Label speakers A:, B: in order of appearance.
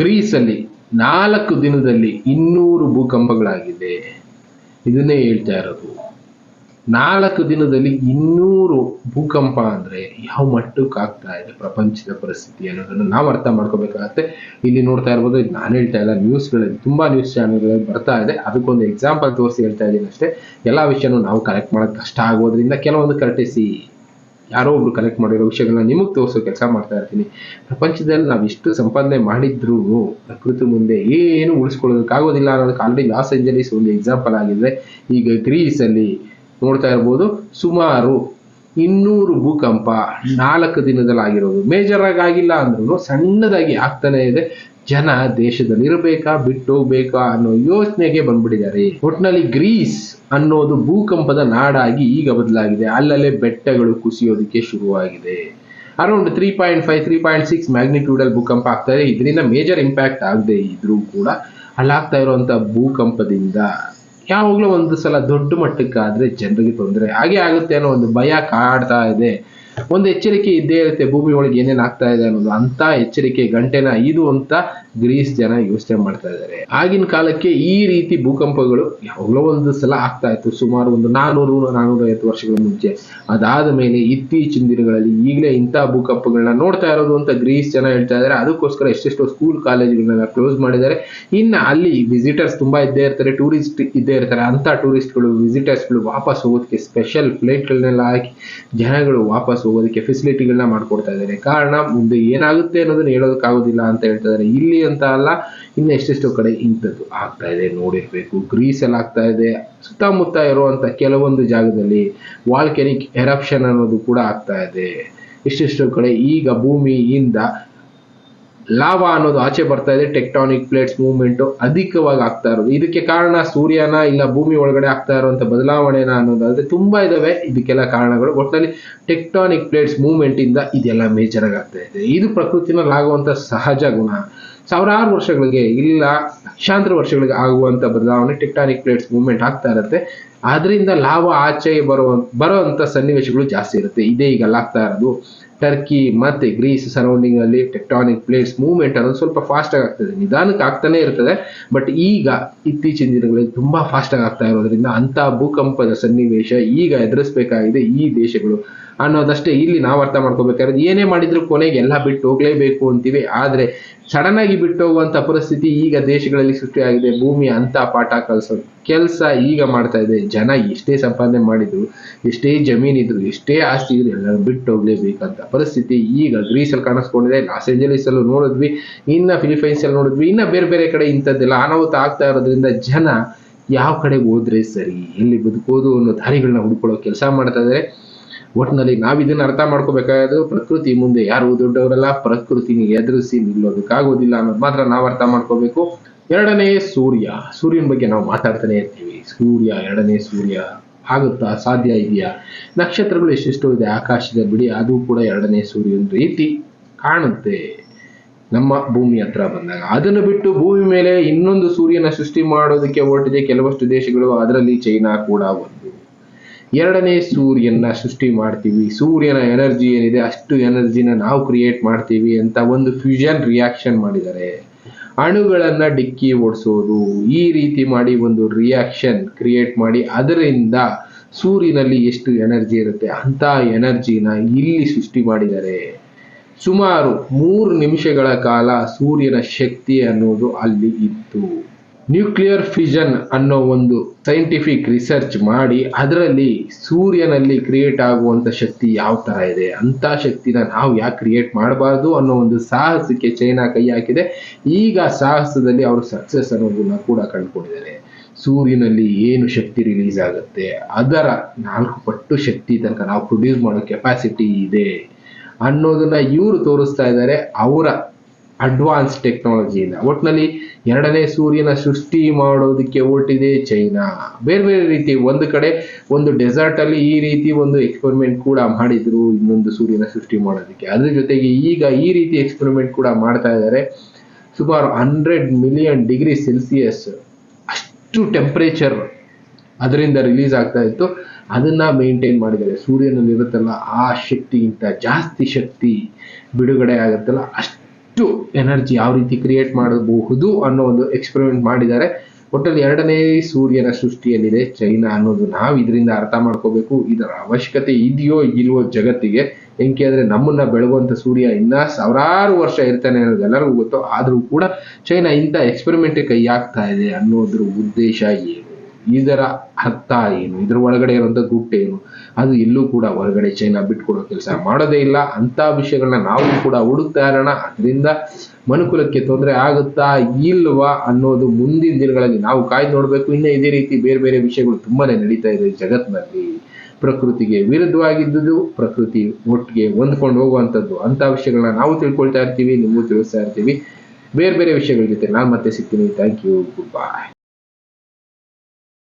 A: ಗ್ರೀಸಲ್ಲಿ ನಾಲ್ಕು ದಿನದಲ್ಲಿ ಇನ್ನೂರು ಭೂಕಂಪಗಳಾಗಿದೆ ಇದನ್ನೇ ಹೇಳ್ತಾ ಇರೋದು. ನಾಲ್ಕು ದಿನದಲ್ಲಿ ಇನ್ನೂರು ಭೂಕಂಪ ಅಂದರೆ ಯಾವ ಮಟ್ಟಕ್ಕೆ ಆಗ್ತಾ ಇದೆ ಪ್ರಪಂಚದ ಪರಿಸ್ಥಿತಿ ಅನ್ನೋದನ್ನು ನಾವು ಅರ್ಥ ಮಾಡ್ಕೋಬೇಕಾಗತ್ತೆ. ಇಲ್ಲಿ ನೋಡ್ತಾ ಇರ್ಬೋದು, ಇದು ನಾನು ಹೇಳ್ತಾ ಇಲ್ಲ ನ್ಯೂಸ್ಗಳಲ್ಲಿ ತುಂಬಾ ನ್ಯೂಸ್ ಚಾನೆಲ್ಗಳಲ್ಲಿ ಬರ್ತಾ ಇದೆ. ಅದಕ್ಕೊಂದು ಎಕ್ಸಾಂಪಲ್ ತೋರಿಸಿ ಹೇಳ್ತಾ ಇದ್ದೀನಿ ಅಷ್ಟೇ. ಎಲ್ಲ ವಿಷಯನೂ ನಾವು ಕಲೆಕ್ಟ್ ಮಾಡೋಕ್ಕೆ ಕಷ್ಟ ಆಗೋದ್ರಿಂದ ಕೆಲವೊಂದು ಕರೆಕ್ಟಿಸಿ ಯಾರೋ ಒಬ್ರು ಕಲೆಕ್ಟ್ ಮಾಡಿರೋ ವಿಷಯಗಳನ್ನ ನಿಮಗೆ ತೋರಿಸೋ ಕೆಲಸ ಮಾಡ್ತಾ ಇರ್ತೀನಿ. ಪ್ರಪಂಚದಲ್ಲಿ ನಾವು ಎಷ್ಟು ಸಂಪಾದನೆ ಮಾಡಿದ್ರೂ ಪ್ರಕೃತಿ ಮುಂದೆ ಏನು ಉಳಿಸ್ಕೊಳ್ಳೋದಕ್ಕಾಗೋದಿಲ್ಲ ಅನ್ನೋದಕ್ಕೆ ಆಲ್ರೆಡಿ ಲಾಸ್ ಏಂಜಲೀಸ್ ಒಂದು ಎಕ್ಸಾಂಪಲ್ ಆಗಿದೆ. ಈಗ ಗ್ರೀಸಲ್ಲಿ ನೋಡ್ತಾ ಇರ್ಬೋದು, ಸುಮಾರು ಇನ್ನೂರು ಭೂಕಂಪ ನಾಲ್ಕು ದಿನದಲ್ಲಿ ಆಗಿರೋದು ಮೇಜರ್ ಆಗಿ ಆಗಿಲ್ಲ ಅಂದ್ರೂ ಸಣ್ಣದಾಗಿ ಆಗ್ತಾನೆ ಇದೆ. ಜನ ದೇಶದಲ್ಲಿರಬೇಕಾ ಬಿಟ್ಟು ಹೋಗ್ಬೇಕಾ ಅನ್ನೋ ಯೋಚನೆಗೆ ಬಂದ್ಬಿಟ್ಟಿದ್ದಾರೆ. ಒಟ್ನಲ್ಲಿ ಗ್ರೀಸ್ ಅನ್ನೋದು ಭೂಕಂಪದ ನಾಡಾಗಿ ಈಗ ಬದಲಾಗಿದೆ. ಅಲ್ಲಲ್ಲೇ ಬೆಟ್ಟಗಳು ಕುಸಿಯೋದಕ್ಕೆ ಶುರುವಾಗಿದೆ. Around three point five three point six ಮ್ಯಾಗ್ನಿಟ್ಯೂಡಲ್ ಭೂಕಂಪ ಆಗ್ತಾ ಇದೆ. ಇದರಿಂದ ಮೇಜರ್ ಇಂಪ್ಯಾಕ್ಟ್ ಆಗದೆ ಇದ್ರೂ ಕೂಡ ಅಲ್ಲಾಗ್ತಾ ಇರುವಂತ ಭೂಕಂಪದಿಂದ ಯಾವಾಗಲೂ ಒಂದು ಸಲ ದೊಡ್ಡ ಮಟ್ಟಕ್ಕಾದ್ರೆ ಜನರಿಗೆ ತೊಂದರೆ. ಹಾಗೆ ಆಗುತ್ತೆ ಅನ್ನೋ ಒಂದು ಭಯ ಕಾಡ್ತಾ ಇದೆ. ಒಂದು ಎಚ್ಚರಿಕೆ ಇದ್ದೇ ಇರುತ್ತೆ, ಭೂಮಿ ಒಳಗೆ ಏನೇನು ಆಗ್ತಾ ಇದೆ ಅನ್ನೋದು ಅಂತ ಎಚ್ಚರಿಕೆ, ಗಂಟೆನ ಇದು ಅಂತ ಗ್ರೀಸ್ ಜನ ಯೋಚನೆ ಮಾಡ್ತಾ ಇದ್ದಾರೆ. ಆಗಿನ ಕಾಲಕ್ಕೆ ಈ ರೀತಿ ಭೂಕಂಪಗಳು ಯಾವಾಗಲೋ ಒಂದು ಸಲ ಆಗ್ತಾ ಇತ್ತು, ಸುಮಾರು ಒಂದು ನಾನೂರು ನಾನೂರ ಐವತ್ತು ವರ್ಷಗಳ ಮುಂಚೆ. ಅದಾದ ಮೇಲೆ ಇತ್ತೀಚಿನ ದಿನಗಳಲ್ಲಿ ಈಗಲೇ ಇಂಥ ಭೂಕಂಪಗಳನ್ನ ನೋಡ್ತಾ ಇರೋದು ಅಂತ ಗ್ರೀಸ್ ಜನ ಹೇಳ್ತಾ ಇದ್ದಾರೆ. ಅದಕ್ಕೋಸ್ಕರ ಎಷ್ಟೆಷ್ಟೋ ಸ್ಕೂಲ್ ಕಾಲೇಜುಗಳನ್ನ ಕ್ಲೋಸ್ ಮಾಡಿದ್ದಾರೆ. ಇನ್ನು ಅಲ್ಲಿ ವಿಸಿಟರ್ಸ್ ತುಂಬಾ ಇದ್ದೇ ಇರ್ತಾರೆ ಟೂರಿಸ್ಟ್ ಇದ್ದೇ ಇರ್ತಾರೆ. ಅಂತ ಟೂರಿಸ್ಟ್ಗಳು ವಿಸಿಟರ್ಸ್ಗಳು ವಾಪಸ್ ಹೋಗೋದಕ್ಕೆ ಸ್ಪೆಷಲ್ ಫ್ಲೈಟ್ಗಳನ್ನೆಲ್ಲ ಹಾಕಿ ಜನಗಳು ವಾಪಸ್ ಹೋಗೋದಕ್ಕೆ ಫೆಸಿಲಿಟಿಗಳನ್ನ ಮಾಡ್ಕೊಡ್ತಾ ಇದ್ದಾರೆ. ಕಾರಣ ಮುಂದೆ ಏನಾಗುತ್ತೆ ಅನ್ನೋದನ್ನ ಹೇಳೋದಕ್ಕಾಗೋದಿಲ್ಲ ಅಂತ ಹೇಳ್ತಾ ಇದ್ದಾರೆ. ಇಲ್ಲಿ ಅಂತ ಅಲ್ಲ, ಇನ್ನು ಎಷ್ಟೆಷ್ಟು ಕಡೆ ಇಂಥದ್ದು ಆಗ್ತಾ ಇದೆ. ನೋಡಿರ್ಬೇಕು ಗ್ರೀಸ್ ಎಲ್ಲ ಆಗ್ತಾ ಇದೆ. ಸುತ್ತಮುತ್ತ ಇರುವಂತ ಕೆಲವೊಂದು ಜಾಗದಲ್ಲಿ ವಾಲ್ಕೆನಿಕ್ ಎರಪ್ಷನ್ ಅನ್ನೋದು ಕೂಡ ಆಗ್ತಾ ಇದೆ. ಎಷ್ಟೆಷ್ಟೋ ಕಡೆ ಈಗ ಭೂಮಿಯಿಂದ ಲಾವಾ ಅನ್ನೋದು ಆಚೆ ಬರ್ತಾ ಇದೆ ಟೆಕ್ಟಾನಿಕ್ ಪ್ಲೇಟ್ಸ್ ಮೂವ್ಮೆಂಟ್ ಅಧಿಕವಾಗಿ ಆಗ್ತಾ ಇರೋದು. ಇದಕ್ಕೆ ಕಾರಣ ಸೂರ್ಯನ ಇಲ್ಲ ಭೂಮಿ ಒಳಗಡೆ ಆಗ್ತಾ ಇರುವಂತ ಬದಲಾವಣೆನ ಅನ್ನೋದಾದ್ರೆ ತುಂಬಾ ಇದಾವೆ, ಇದಕ್ಕೆಲ್ಲ ಕಾರಣಗಳು. ಒಟ್ಟಿನಲ್ಲಿ ಟೆಕ್ಟಾನಿಕ್ ಪ್ಲೇಟ್ಸ್ ಮೂವ್ಮೆಂಟ್ ಇಂದ ಇದೆಲ್ಲ ಮೇಜರ್ ಆಗಿ ಆಗ್ತಾ ಇದೆ. ಇದು ಪ್ರಕೃತಿನಲ್ಲಿ ಆಗುವಂತ ಸಹಜ ಗುಣ. ಸಾವಿರಾರು ವರ್ಷಗಳಿಗೆ ಇಲ್ಲ, ಲಕ್ಷಾಂತರ ವರ್ಷಗಳಿಗೆ ಆಗುವಂತ ಬದಲಾವಣೆ ಟೆಕ್ಟಾನಿಕ್ ಪ್ಲೇಟ್ಸ್ ಮೂವ್ಮೆಂಟ್ ಆಗ್ತಾ ಇರುತ್ತೆ. ಅದರಿಂದ ಲಾಭ ಆಚೆ ಬರುವ, ಬರುವಂತ ಸನ್ನಿವೇಶಗಳು ಜಾಸ್ತಿ ಇರುತ್ತೆ. ಇದೇ ಈಗ ಆಗ್ತಾ ಇರೋದು. ಟರ್ಕಿ ಮತ್ತೆ ಗ್ರೀಸ್ ಸರೌಂಡಿಂಗ್ ಅಲ್ಲಿ ಟೆಕ್ಟಾನಿಕ್ ಪ್ಲೇಟ್ಸ್ ಮೂವ್ಮೆಂಟ್ ಅನ್ನೋದು ಸ್ವಲ್ಪ ಫಾಸ್ಟ್ ಆಗಿ ಆಗ್ತದೆ. ನಿಧಾನಕ್ಕೆ ಆಗ್ತಾನೆ ಇರ್ತದೆ ಬಟ್ ಈಗ ಇತ್ತೀಚಿನ ದಿನಗಳಲ್ಲಿ ತುಂಬಾ ಫಾಸ್ಟ್ ಆಗಿ ಆಗ್ತಾ ಇರೋದ್ರಿಂದ ಅಂತ ಭೂಕಂಪದ ಸನ್ನಿವೇಶ ಈಗ ಎದುರಿಸಬೇಕಾಗಿದೆ ಈ ದೇಶಗಳು. ಅನ್ನೋದಷ್ಟೇ ಇಲ್ಲಿ ನಾವು ಅರ್ಥ ಮಾಡ್ಕೋಬೇಕಾದ್ರೆ ಏನೇ ಮಾಡಿದ್ರು ಕೊನೆಗೆ ಎಲ್ಲ ಬಿಟ್ಟು ಹೋಗ್ಲೇಬೇಕು ಅಂತೀವಿ. ಆದ್ರೆ ಸಡನ್ ಆಗಿ ಬಿಟ್ಟು ಹೋಗುವಂತ ಪರಿಸ್ಥಿತಿ ಈಗ ದೇಶಗಳಲ್ಲಿ ಸೃಷ್ಟಿಯಾಗಿದೆ. ಭೂಮಿ ಅಂತ ಪಾಠ ಕಲಿಸೋದು. ಕೆಲಸ ಈಗ ಮಾಡ್ತಾ ಇದೆ. ಜನ ಎಷ್ಟೇ ಸಂಪಾದನೆ ಮಾಡಿದ್ರು, ಎಷ್ಟೇ ಜಮೀನಿದ್ರು ಎಷ್ಟೇ ಆಸ್ತಿ ಇದ್ರು ಎಲ್ಲ ಬಿಟ್ಟು ಹೋಗ್ಲೇಬೇಕಂತ ಪರಿಸ್ಥಿತಿ ಈಗ ಗ್ರೀಸ್ ಅಲ್ಲಿ ಕಾಣಿಸ್ಕೊಂಡಿದೆ. ಲಾಸ್ ಏಂಜಲೀಸ್ ಅಲ್ಲೂ ನೋಡಿದ್ವಿ. ಇನ್ನ ಫಿಲಿಪೈನ್ಸ್ ಅಲ್ಲಿ ನೋಡಿದ್ವಿ. ಇನ್ನ ಬೇರೆ ಬೇರೆ ಕಡೆ ಇಂಥದ್ದೆಲ್ಲ ಅನಾಹುತ ಆಗ್ತಾ ಇರೋದ್ರಿಂದ ಜನ ಯಾವ ಕಡೆ ಹೋದ್ರೆ ಸರಿ, ಎಲ್ಲಿ ಬದುಕೋದು ಅನ್ನೋ ದಾರಿಗಳನ್ನ ಹುಡ್ಕೊಳ್ಳೋ ಕೆಲಸ ಮಾಡ್ತಾ ಇದ್ದಾರೆ ಒಟ್ಟಿನಲ್ಲಿ ನಾವು ಇದನ್ನ ಅರ್ಥ ಮಾಡ್ಕೋಬೇಕಾದ್ರು ಪ್ರಕೃತಿ ಮುಂದೆ ಯಾರು ದೊಡ್ಡವರಲ್ಲ, ಪ್ರಕೃತಿನ ಎದುರಿಸಿ ನಿಲ್ಲೋದಕ್ಕಾಗೋದಿಲ್ಲ ಅನ್ನೋದು ಮಾತ್ರ ನಾವು ಅರ್ಥ ಮಾಡ್ಕೋಬೇಕು. ಎರಡನೇ ಸೂರ್ಯ, ಸೂರ್ಯನ ಬಗ್ಗೆ ನಾವು ಮಾತಾಡ್ತಾನೆ ಇರ್ತೀವಿ. ಸೂರ್ಯ, ಎರಡನೇ ಸೂರ್ಯ, ಆಗುತ್ತಾ ಸಾಧ್ಯ ಇದೆಯಾ? ನಕ್ಷತ್ರಗಳು ಎಷ್ಟೆಷ್ಟೋ ಇದೆ, ಆಕಾಶದ ಬಿಡಿ, ಅದು ಕೂಡ ಎರಡನೇ ಸೂರ್ಯನ ರೀತಿ ಕಾಣುತ್ತೆ. ನಮ್ಮ ಭೂಮಿ ಹತ್ರ ಬಂದಾಗ. ಅದನ್ನು ಬಿಟ್ಟು ಭೂಮಿ ಮೇಲೆ ಇನ್ನೊಂದು ಸೂರ್ಯನ ಸೃಷ್ಟಿ ಮಾಡೋದಕ್ಕೆ ಹೊರಟಿದೆ ಕೆಲವಷ್ಟು ದೇಶಗಳು, ಅದರಲ್ಲಿ ಚೈನಾ ಕೂಡ ಒಂದು. ಎರಡನೇ ಸೂರ್ಯನ ಸೃಷ್ಟಿ ಮಾಡ್ತೀವಿ. ಸೂರ್ಯನ ಎನರ್ಜಿ ಏನಿದೆ, ಅಷ್ಟು ಎನರ್ಜಿನ ನಾವು ಕ್ರಿಯೇಟ್ ಮಾಡ್ತೀವಿ ಅಂತ ಒಂದು ಫ್ಯೂಷನ್ ರಿಯಾಕ್ಷನ್ ಮಾಡಿದ್ದಾರೆ. ಅಣುಗಳನ್ನು ಡಿಕ್ಕಿ ಓಡಿಸೋದು, ಈ ರೀತಿ ಮಾಡಿ ಒಂದು ರಿಯಾಕ್ಷನ್ ಕ್ರಿಯೇಟ್ ಮಾಡಿ ಅದರಿಂದ ಸೂರ್ಯನಲ್ಲಿ ಎಷ್ಟು ಎನರ್ಜಿ ಇರುತ್ತೆ ಅಂತ ಎನರ್ಜಿನ ಇಲ್ಲಿ ಸೃಷ್ಟಿ ಮಾಡಿದ್ದಾರೆ. ಸುಮಾರು ಮೂರು ನಿಮಿಷಗಳ ಕಾಲ ಸೂರ್ಯನ ಶಕ್ತಿ ಅನ್ನೋದು ಅಲ್ಲಿ ಇತ್ತು. ನ್ಯೂಕ್ಲಿಯರ್ ಫಿಷನ್ ಅನ್ನೋ ಒಂದು ಸೈಂಟಿಫಿಕ್ ರಿಸರ್ಚ್ ಮಾಡಿ ಅದರಲ್ಲಿ ಸೂರ್ಯನಲ್ಲಿ ಕ್ರಿಯೇಟ್ ಆಗುವಂಥ ಶಕ್ತಿ ಯಾವ ಥರ ಇದೆ, ಅಂಥ ಶಕ್ತಿನ ನಾವು ಯಾಕೆ ಕ್ರಿಯೇಟ್ ಮಾಡಬಾರ್ದು ಅನ್ನೋ ಒಂದು ಸಾಹಸಕ್ಕೆ ಚೈನಾ ಕೈ ಹಾಕಿದೆ. ಈಗ ಸಾಹಸದಲ್ಲಿ ಅವರು ಸಕ್ಸಸ್ ಅನ್ನೋದನ್ನ ಕೂಡ ಕಂಡುಕೊಂಡಿದ್ದಾರೆ. ಸೂರ್ಯನಲ್ಲಿ ಏನು ಶಕ್ತಿ ರಿಲೀಸ್ ಆಗುತ್ತೆ, ಅದರ ನಾಲ್ಕು ಪಟ್ಟು ಶಕ್ತಿ ತನಕ ನಾವು ಪ್ರೊಡ್ಯೂಸ್ ಮಾಡೋ ಕೆಪಾಸಿಟಿ ಇದೆ. ಅನ್ನೋದನ್ನ ಇವರು ತೋರಿಸ್ತಾ ಇದ್ದಾರೆ ಅವರ ಅಡ್ವಾನ್ಸ್ ಟೆಕ್ನಾಲಜಿಯಿಂದ ಒಟ್ಟಿನಲ್ಲಿ ಎರಡನೇ ಸೂರ್ಯನ ಸೃಷ್ಟಿ ಮಾಡೋದಕ್ಕೆ ಹೊರಟಿದೆ ಚೈನಾ. ಬೇರೆ ಬೇರೆ ರೀತಿ ಒಂದು ಕಡೆ ಒಂದು ಡೆಸರ್ಟ್ ಅಲ್ಲಿ ಈ ರೀತಿ ಒಂದು ಎಕ್ಸ್ಪೆರಿಮೆಂಟ್ ಕೂಡ ಮಾಡಿದ್ರು ಇನ್ನೊಂದು ಸೂರ್ಯನ ಸೃಷ್ಟಿ ಮಾಡೋದಕ್ಕೆ. ಅದ್ರ ಜೊತೆಗೆ ಈಗ ಈ ರೀತಿ ಎಕ್ಸ್ಪೆರಿಮೆಂಟ್ ಕೂಡ ಮಾಡ್ತಾ ಇದ್ದಾರೆ ಸುಮಾರು ಹಂಡ್ರೆಡ್ ಮಿಲಿಯನ್ ಡಿಗ್ರಿ ಸೆಲ್ಸಿಯಸ್ ಅಷ್ಟು ಟೆಂಪರೇಚರ್ ಅದರಿಂದ ರಿಲೀಸ್ ಆಗ್ತಾ ಇತ್ತು. ಅದನ್ನ ಮೇಂಟೈನ್ ಮಾಡಿದ್ದಾರೆ ಸೂರ್ಯನಲ್ಲಿ ಇರುತ್ತಲ್ಲ ಆ ಶಕ್ತಿಗಿಂತ ಜಾಸ್ತಿ ಶಕ್ತಿ ಬಿಡುಗಡೆ ಆಗುತ್ತಲ್ಲ, ಅಷ್ಟು ಎನರ್ಜಿ ಯಾವ ರೀತಿ ಕ್ರಿಯೇಟ್ ಮಾಡಬಹುದು ಅನ್ನೋ ಒಂದು ಎಕ್ಸ್ಪೆರಿಮೆಂಟ್ ಮಾಡಿದ್ದಾರೆ. ಒಟ್ಟಲ್ಲಿ ಎರಡನೇ ಸೂರ್ಯನ ಸೃಷ್ಟಿಯಲ್ಲಿದೆ ಚೈನಾ ಅನ್ನೋದು. ನಾವು ಇದರಿಂದ ಅರ್ಥ ಮಾಡ್ಕೋಬೇಕು, ಇದರ ಅವಶ್ಯಕತೆ ಇದೆಯೋ ಇಲ್ವೋ ಜಗತ್ತಿಗೆ. ಎಂಕೆ ಅಂದ್ರೆ ನಮ್ಮನ್ನ ಬೆಳಗುವಂಥ ಸೂರ್ಯ ಇನ್ನೂ ಸಾವಿರಾರು ವರ್ಷ ಇರ್ತಾನೆ ಅನ್ನೋದು ಎಲ್ಲರಿಗೂ ಗೊತ್ತು. ಆದರೂ ಕೂಡ ಚೈನಾ ಇಂಥ ಎಕ್ಸ್ಪೆರಿಮೆಂಟ್ ಕೈ ಹಾಕ್ತಾ ಇದೆ ಅನ್ನೋದ್ರ ಉದ್ದೇಶ ಏನು? ಇದರ ಅರ್ಥ ಏನು? ಇದರ ಒಳಗಡೆ ಇರುವಂತ ದುಡ್ಡು ಏನು? ಅದು ಎಲ್ಲೂ ಕೂಡ ಹೊರಗಡೆ ಚೈನಾ ಬಿಟ್ಕೊಡೋ ಕೆಲಸ ಮಾಡೋದೇ ಇಲ್ಲ. ಅಂತ ವಿಷಯಗಳನ್ನ ನಾವು ಕೂಡ ಹುಡುಕ್ತಾ ಇರೋಣ. ಅದರಿಂದ ಮನುಕುಲಕ್ಕೆ ತೊಂದರೆ ಆಗುತ್ತಾ ಇಲ್ವಾ ಅನ್ನೋದು ಮುಂದಿನ ದಿನಗಳಲ್ಲಿ ನಾವು ಕಾಯ್ದು ನೋಡಬೇಕು. ಇನ್ನು ಇದೇ ರೀತಿ ಬೇರೆ ಬೇರೆ ವಿಷಯಗಳು ತುಂಬಾನೇ ನಡೀತಾ ಇದೆ ಜಗತ್ತಿನಲ್ಲಿ ಪ್ರಕೃತಿಗೆ ವಿರುದ್ಧವಾಗಿದ್ದುದು ಪ್ರಕೃತಿ ಒಟ್ಟಿಗೆ ಹೊಂದ್ಕೊಂಡು ಹೋಗುವಂಥದ್ದು. ಅಂತ ವಿಷಯಗಳನ್ನ ನಾವು ತಿಳ್ಕೊಳ್ತಾ ಇರ್ತೀವಿ ನಿಮಗೂ ತಿಳಿಸ್ತಾ ಇರ್ತೀವಿ. ಬೇರೆ ಬೇರೆ ವಿಷಯಗಳ ಜೊತೆ ನಾನು ಮತ್ತೆ ಸಿಗ್ತೀನಿ. Thank you good bye